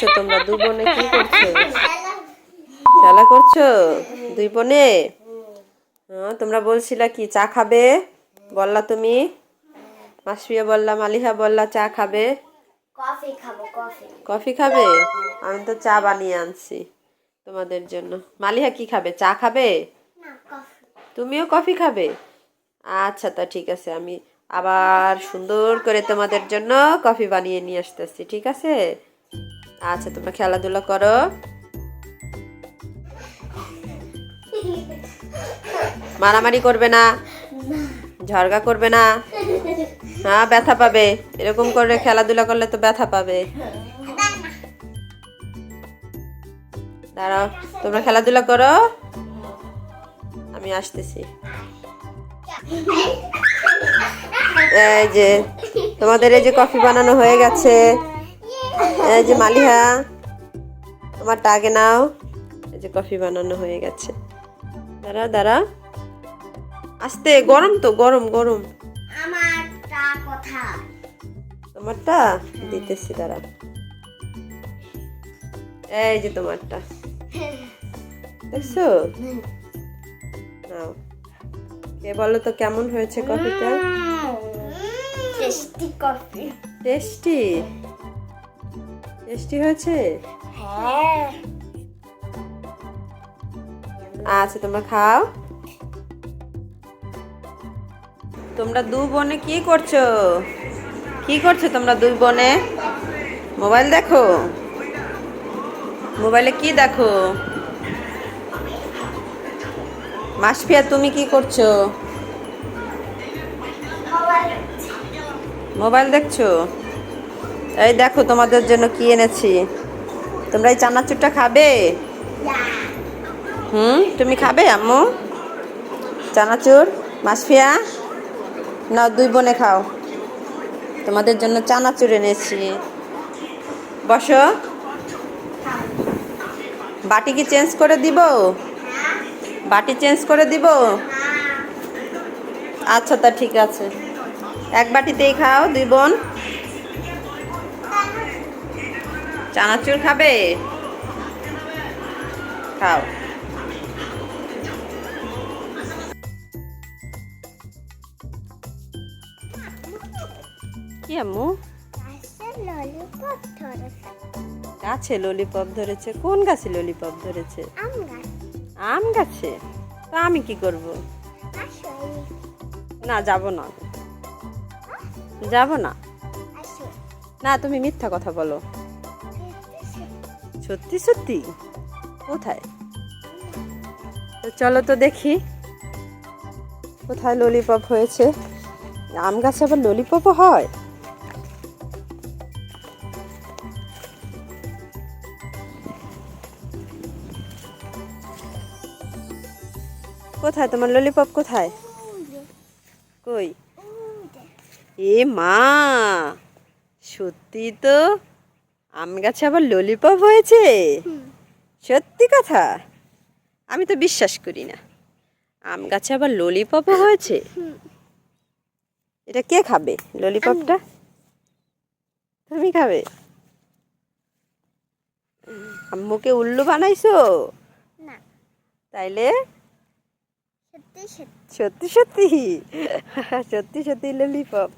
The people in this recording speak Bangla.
করছ তোমরা? দুই বোনে কি করছ? খেলা করছ? দুই বোনে? হ্যাঁ তোমরা বলছিলা কি চা খাবে? বললা তুমি? মাসফিয়া বললা মালিহা বললা চা খাবে? কফি খাব কফি। কফি খাবে? আমি তো চা বানিয়ে আনছি তোমাদের জন্য। মালিহা কি খাবে? চা খাবে? না তুমিও কফি খাবে? আচ্ছা তা ঠিক আছে আমি আবার সুন্দর করে তোমাদের জন্য কফি বানিয়ে নিয়ে আসতেছি ঠিক আছে? আচ্ছা তোমরা খেলাধুলা করো। মারামারি করবে না, ঝগড়া করবে না। হ্যাঁ ব্যথা পাবে। এরকম করে খেলাধুলা করলে তো ব্যথা পাবে। দাঁড়াও, তোমরা খেলাধুলা করো। আমি আসতেছি। এই যে, তোমাদের এই যে কফি বানানো হয়ে গেছে। এই যে মালিহা তোমারটা আগে নাও। এই যে কফি বানানো হয়ে গেছে। দাঁড়া দাঁড়া। আস্তে গরম তো গরম গরম। আমারটা কথা তোমারটা? দিতেছি দাঁড়া। এই যে তোমারটা। দেখছ? নাও। কে বলো তো কেমন হয়েছে কফিটা টেস্টি কফি টেস্টি? টেস্টি হয়েছে? হ্যাঁ। আচ্ছা তোমরা খাও। তোমরা দু বোনে কি করছ? কি করছ তোমরা দুই বোনে? মোবাইল দেখো। মোবাইলে কি দেখো? মাসফিয়া তুমি কি করছ? মোবাইল দেখছ? এই দেখো তোমাদের জন্য কি এনেছি। তোমরা এই চানাচুরটা খাবে? হুম? তুমি খাবে আম্মু? চানাচুর? মাসফিয়া? না দুই বোনে খাও। তোমাদের জন্য চানাচুর এনেছি। বসো। বাটি কি চেঞ্জ করে দিব? বাটি চেঞ্জ করে দিব? আচ্ছা তা ঠিক আছে। এক বাটিতেই খাও, দুই বোন। চানাচুর খাবে? খাও। কি আম্মু? গাছে ললিপপ ধরেছে। কোন গাছে ললিপপ ধরেছে? আম গাছে। তো আমি কি করব? না, যাব না। যাব না? না, তুমি মিথ্যা কথা বলো। সত্যি সত্যি? কোথায়? তো চলো তো দেখি। কোথায় ললিপপ হয়েছে? আম গাছে আবার ললিপপও হয়? কোথায়? তোমার ললিপপ কোথায়? কই? এ মা! সত্যি তো? আম গাছে আবার ললিপপ হয়েছে? সত্যি কথা? আমি তো বিশ্বাস করি না। আম গাছে আবার ললিপপও হয়েছে? এটা কে খাবে? ললিপপটা তুমি খাবে? আম্মুকে উল্লু বানাইছো? না। তাইলে? সত্যি সত্যি। সত্যি সত্যি। সত্যি সত্যি ললিপপ